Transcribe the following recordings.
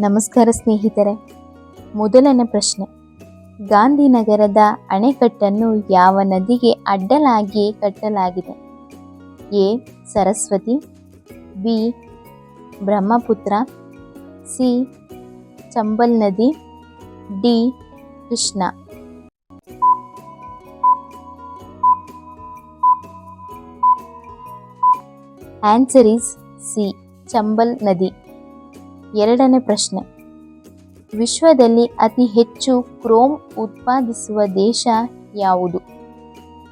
ನಮಸ್ಕಾರ ಸ್ನೇಹಿತರೆ. ಮೊದಲನೇ ಪ್ರಶ್ನೆ. ಗಾಂಧಿನಗರದ ಅಣೆಕಟ್ಟನ್ನು ಯಾವ ನದಿಗೆ ಅಡ್ಡಲಾಗಿ ಕಟ್ಟಲಾಗಿದೆ? A. Saraswati, B. Brahmaputra, C. Chambal ನದಿ, D. Krishna. Answer is C. Chambal ನದಿ. ಎರಡನೇ ಪ್ರಶ್ನೆ. ವಿಶ್ವದಲ್ಲಿ ಅತಿ ಹೆಚ್ಚು ಕ್ರೋಮ್ ಉತ್ಪಾದಿಸುವ ದೇಶ ಯಾವುದು?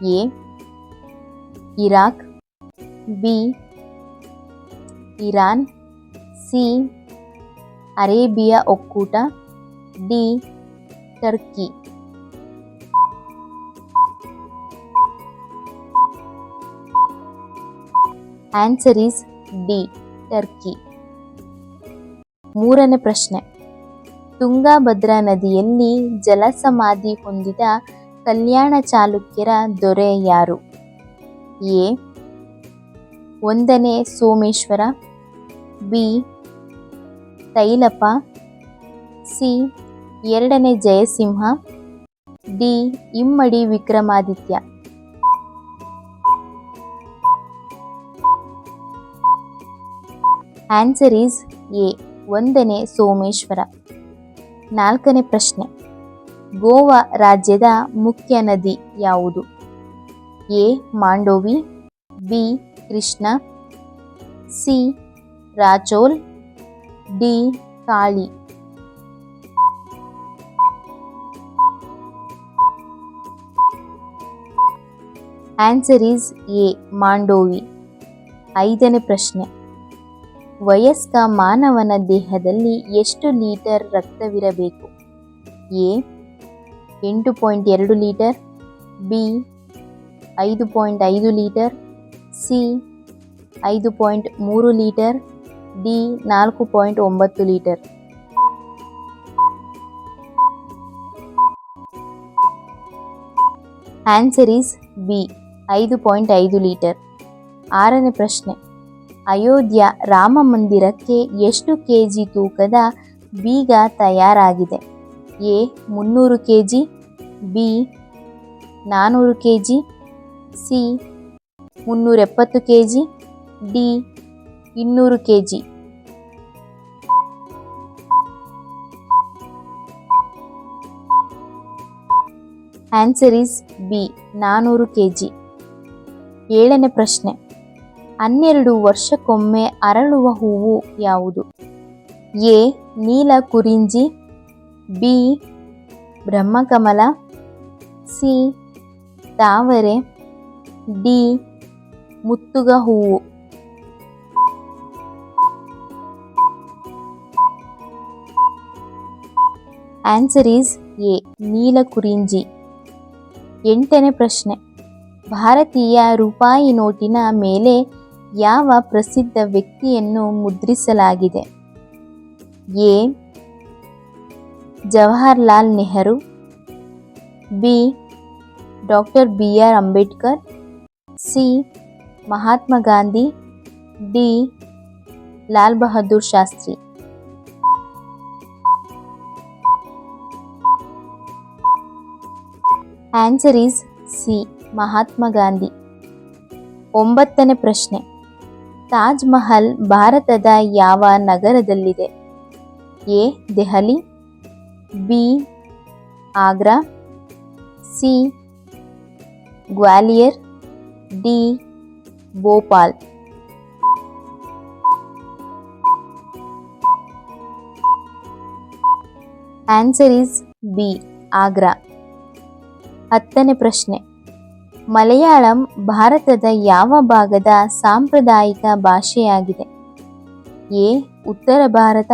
A, Iraq, B, Iran, C, Arabia ಒಕ್ಕೂಟ, D, Turkey. Answer is D Turkey ಮೂರನೇ ಪ್ರಶ್ನೆ. ತುಂಗಾಭದ್ರಾ ನದಿಯಲ್ಲಿ ಜಲಸಮಾಧಿ ಹೊಂದಿದ ಕಲ್ಯಾಣ ಚಾಲುಕ್ಯರ ದೊರೆ ಯಾರು? ಎ. ಒಂದನೇ ಸೋಮೇಶ್ವರ, ಬಿ. ತೈಲಪ ಸಿ. ಎರಡನೇ Jayasimha, D. Immadi Vikramaditya. Answer is A ಒಂದನೇ ಸೋಮೇಶ್ವರ. ನಾಲ್ಕನೇ ಪ್ರಶ್ನೆ. ಗೋವಾ ರಾಜ್ಯದ ಮುಖ್ಯ ನದಿ ಯಾವುದು? A. Mandovi, B. Krishna, C. Rachol D. Kali. Answer is A. Mandovi. ಐದನೇ ಪ್ರಶ್ನೆ. ವಯಸ್ಕ ಮಾನವನ ದೇಹದಲ್ಲಿ ಎಷ್ಟು ಲೀಟರ್ ರಕ್ತವಿರಬೇಕು? ಎ, ಎಂಟು ಪಾಯಿಂಟ್ ಎರಡು ಲೀಟರ್, ಬಿ, ಐದು ಪಾಯಿಂಟ್ ಐದು ಲೀಟರ್, ಸಿ, ಐದು ಪಾಯಿಂಟ್ ಮೂರು ಲೀಟರ್, ಡಿ, ನಾಲ್ಕು ಪಾಯಿಂಟ್ ಒಂಬತ್ತು ಲೀಟರ್. ಆನ್ಸರ್ ಈಸ್ ಬಿ ಐದು ಪಾಯಿಂಟ್ ಐದು ಲೀಟರ್. ಆರನೇ ಪ್ರಶ್ನೆ. ಅಯೋಧ್ಯ ರಾಮ ಮಂದಿರಕ್ಕೆ ಎಷ್ಟು ಕೆ ಜಿ ತೂಕದ ಬೀಗ ತಯಾರಾಗಿದೆ? ಎ, ಮುನ್ನೂರು ಕೆ ಜಿ ಬಿ ನಾನ್ನೂರು ಕೆ ಜಿ ಸಿ, ಮುನ್ನೂರೆಪ್ಪತ್ತು ಕೆ ಜಿ ಡಿ, ಇನ್ನೂರು K G answer is B ನಾನ್ನೂರು ಕೆ ಜಿ ಏಳನೇ ಪ್ರಶ್ನೆ. ಹನ್ನೆರಡು ವರ್ಷಕ್ಕೊಮ್ಮೆ ಅರಳುವ ಹೂವು ಯಾವುದು? A. Neela Kurinji, B. Brahmakamala, C. ತಾವರೆ, ಡಿ. ಮುತ್ತುಗ ಹೂವು. Answer is A. Neela Kurinji. ಎಂಟನೇ ಪ್ರಶ್ನೆ. ಭಾರತೀಯ ರೂಪಾಯಿ ನೋಟಿನ ಮೇಲೆ ಯಾವ ಪ್ರಸಿದ್ಧ ವ್ಯಕ್ತಿಯನ್ನು ಮುದ್ರಿಸಲಾಗಿದೆ? A. Jawaharlal Nehru. B. Doctor B. R. Ambedkar. C. Mahatma Gandhi. D. Lal Bahadur Shastri. Answer is C Mahatma Gandhi. ಒಂಬತ್ತನೇ ಪ್ರಶ್ನೆ. ತಾಜ್ ಮಹಲ್ ಭಾರತದ ಯಾವ ನಗರದಲ್ಲಿದೆ? A. Delhi, B. Agra, C. Gwalior, D. Bhopal. Answer is B Agra ಹತ್ತನೇ ಪ್ರಶ್ನೆ. ಮಲಯಾಳಂ ಭಾರತದ ಯಾವ ಭಾಗದ ಸಾಂಪ್ರದಾಯಿಕ ಭಾಷೆಯಾಗಿದೆ? ಎ. ಉತ್ತರ ಭಾರತ,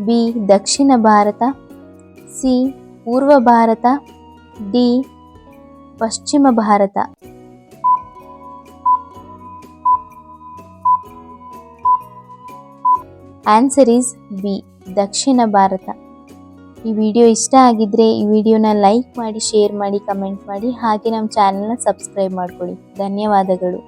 ಬಿ. ದಕ್ಷಿಣ ಭಾರತ, ಸಿ. ಪೂರ್ವ ಭಾರತ, ಡಿ. ಪಶ್ಚಿಮ ಭಾರತ. ಆನ್ಸರ್ ಈಸ್ ಬಿ ದಕ್ಷಿಣ ಭಾರತ. ಈ ವಿಡಿಯೋ ಇಷ್ಟ ಆಗಿದ್ರೆ ಈ ವಿಡಿಯೋನ ಲೈಕ್ ಮಾಡಿ, ಶೇರ್ ಮಾಡಿ, ಕಮೆಂಟ್ ಮಾಡಿ, ಹಾಗೆ ನಮ್ಮ ಚಾನಲ್ನ ಸಬ್ಸ್ಕ್ರೈಬ್ ಮಾಡ್ಕೊಳ್ಳಿ ಧನ್ಯವಾದಗಳು.